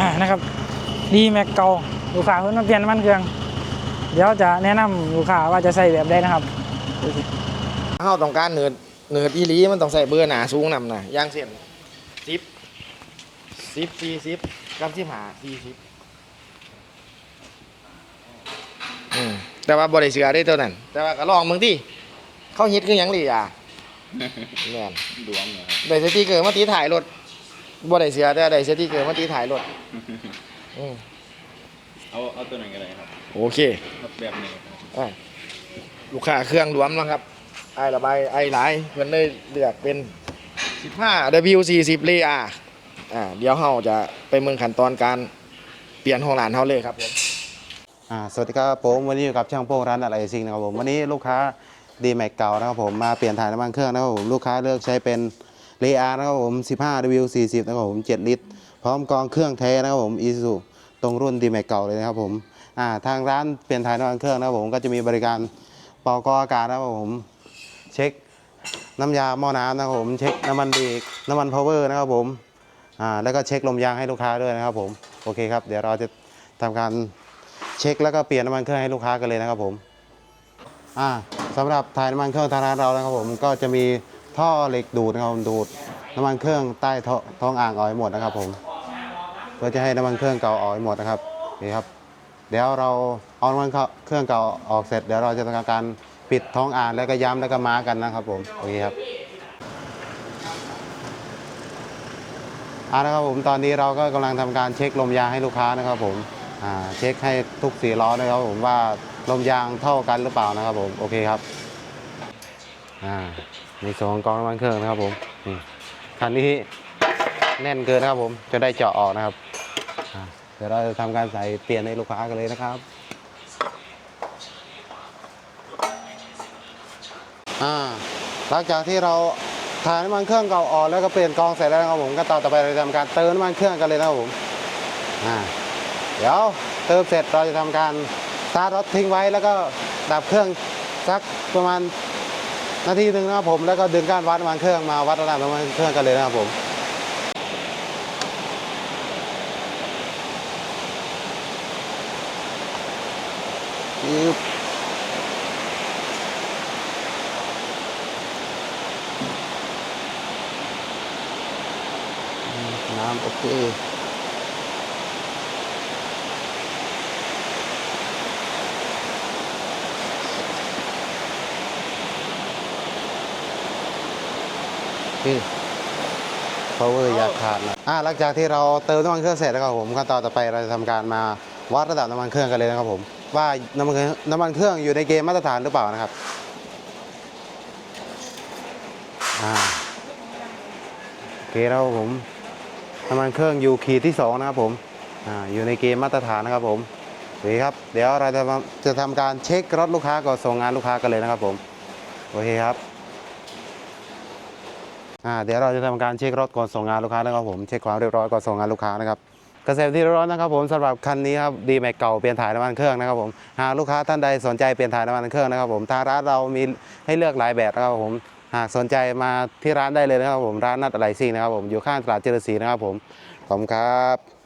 อ่านะครับดีแม็กเก่าลูกค้าเพิ่นมาเปลี่ยนน้ำมันเครื่อง เดี๋ยวจะแนะนำลูกค้าว่าจะใส่แบบใดนะครับโอเคเฮาต้องการเนิร์ดเนิร์ดอีหลีมันต้องใส่เบอร์หนาสูงนำนะอย่างเช่นสิบสิบสี่สิบกับสิบห้าสี่สิบอืมแต่ว่าบริเสือได้เท่านั้น แต่ว่าก็ลองมึงที่เขาฮิตคือหยังหลีอะแม่นดวงเหรอครับได้สติกเกอร์มาตีถ่ายรถ บ่ได้เสือแต่ได้สติกเกอร์มาตีถ่ายรถอืมเอาเอาตัวไหนกันเลยครับโอเคเอาแบบไหนครับอะลูกค้าเครื่องรวมแล้วครับไอ้ระบายไอ้หลายเพิ่นได้เลือกเป็น 15 W40 เลอาอ่าเดี๋ยวเฮาจะไปเมืองขั้นตอนการเปลี่ยนของร้านเฮาเลยครับผมอ่าสวัสดีครับผมวันนี้อยู่กับช่างโป้งร้านอะไรซิงนะครับผมวันนี้ลูกค้าดีแม็กเก่านะครับผมมาเปลี่ยนถ่ายน้ำมันเครื่องนะครับผมลูกค้าเลือกใช้เป็น เรอานะครับผม 15 W 40 นะครับผม 7 ลิตร พร้อมกองเครื่องแท้นะครับผมอีซูตรงรุ่นดีแม็กเก่าเลยนะครับผมอ่าทางร้านเปลี่ยนถ่ายน้ำมันเครื่องนะครับผมก็จะมีบริการเป่ากองอากาศนะครับผม เช็คน้ำยาหม้อน้ำนะครับผมเช็คน้ำมันเบรกน้ำมันพาวเวอร์นะครับผมอ่าแล้วก็เช็คลมยางให้ลูกค้าด้วยนะครับผมโอเคครับเดี๋ยวเราจะทำการเช็คแล้วก็เปลี่ยนน้ำมันเครื่องให้ลูกค้ากันเลยนะครับผมอ่าสำหรับถ่ายน้ำมันเครื่องทางร้านเรานะครับผมก็จะมี ท่อเหล็กดูดนะครับผมดูดน้ำมันเครื่องใต้ท้องอ่างออกให้หมดนะครับผมเพื่อจะให้น้ำมันเครื่องเก่าออกให้หมดนะครับนี่ครับ เดี๋ยวเราเอาน้ำมันเครื่องเก่าออกเสร็จเดี๋ยวเราจะทำการปิดท้องอ่างแล้วก็ย้ำแล้วก็มากันนะครับผมโอเคครับอ่านะครับผมตอนนี้เราก็กำลังทำการเช็คลมยางให้ลูกค้านะครับผมอ่าเช็คให้ทุกสี่ล้อนะครับผมว่าลมยางเท่ากันหรือเปล่านะครับผมโอเคครับอ่า ในส่วนของกองน้ำมันเครื่องนะครับผมนี่คันนี้แน่นเกินนะครับผมจะได้เจาะออกนะครับเดี๋ยวเราจะทำการใส่เปลี่ยนให้ลูกค้ากันเลยนะครับอ่าหลังจากที่เราถ่ายน้ำมันเครื่องเก่าออกแล้วก็เปลี่ยนกองเสร็จแล้วนะครับผมก็ต่อต่อไปเราจะทำการเติมน้ำมันเครื่องกันเลยนะครับผมอ่าเดี๋ยวเติมเสร็จเราจะทำการสตาร์ทรถทิ้งไว้แล้วก็ดับเครื่องสักประมาณ นาทีหนึ่งนะครับผมแล้วก็ดึงก้านวัดน้ำมันเครื่องมาวัดระดับน้ำมันเครื่องกันเลยนะครับผมยึบอืมน้ำโอเค นี่ power อยากขาดนะอ่าหลังจากที่เราเติมน้ำมันเครื่องเสร็จแล้วครับผมขั้นตอนต่อไปเราจะทำการมาวัดระดับน้ำมันเครื่องกันเลยนะครับผม ว่าน้ำมันเครื่องน้ำมันเครื่องอยู่ในเกณฑ์มาตรฐานหรือเปล่านะครับอ่าโอเคแล้วครับผมน้ำมันเครื่องอยู่ขีดที่สองนะครับผมอ่าอยู่ในเกณฑ์มาตรฐานนะครับผมโอเคครับ เดี๋ยวเราจะมาจะทำการเช็ครถลูกค้าก่อนส่งงานลูกค้ากันเลยนะครับผม โอเคครับ อ่าเดี๋ยวเราจะทำการเช็ครถก่อนส่งงานลูกค้านะครับผมเช็คความเรียบร้อยก่อนส่งงานลูกค้านะครับเกษตรที่ร้อนนะครับผมสำหรับคันนี้ครับดีแม็กเก่าเปลี่ยนถ่ายน้ำมันเครื่องนะครับผมหากลูกค้าท่านใดสนใจเปลี่ยนถ่ายน้ำมันเครื่องนะครับผมทางร้านเรามีให้เลือกหลายแบบนะครับผมหากสนใจมาที่ร้านได้เลยนะครับผมร้านนัดอะไรซิ่งนะครับผมอยู่ข้างตลาดเจริญศรีนะครับผมขอบคุณครับ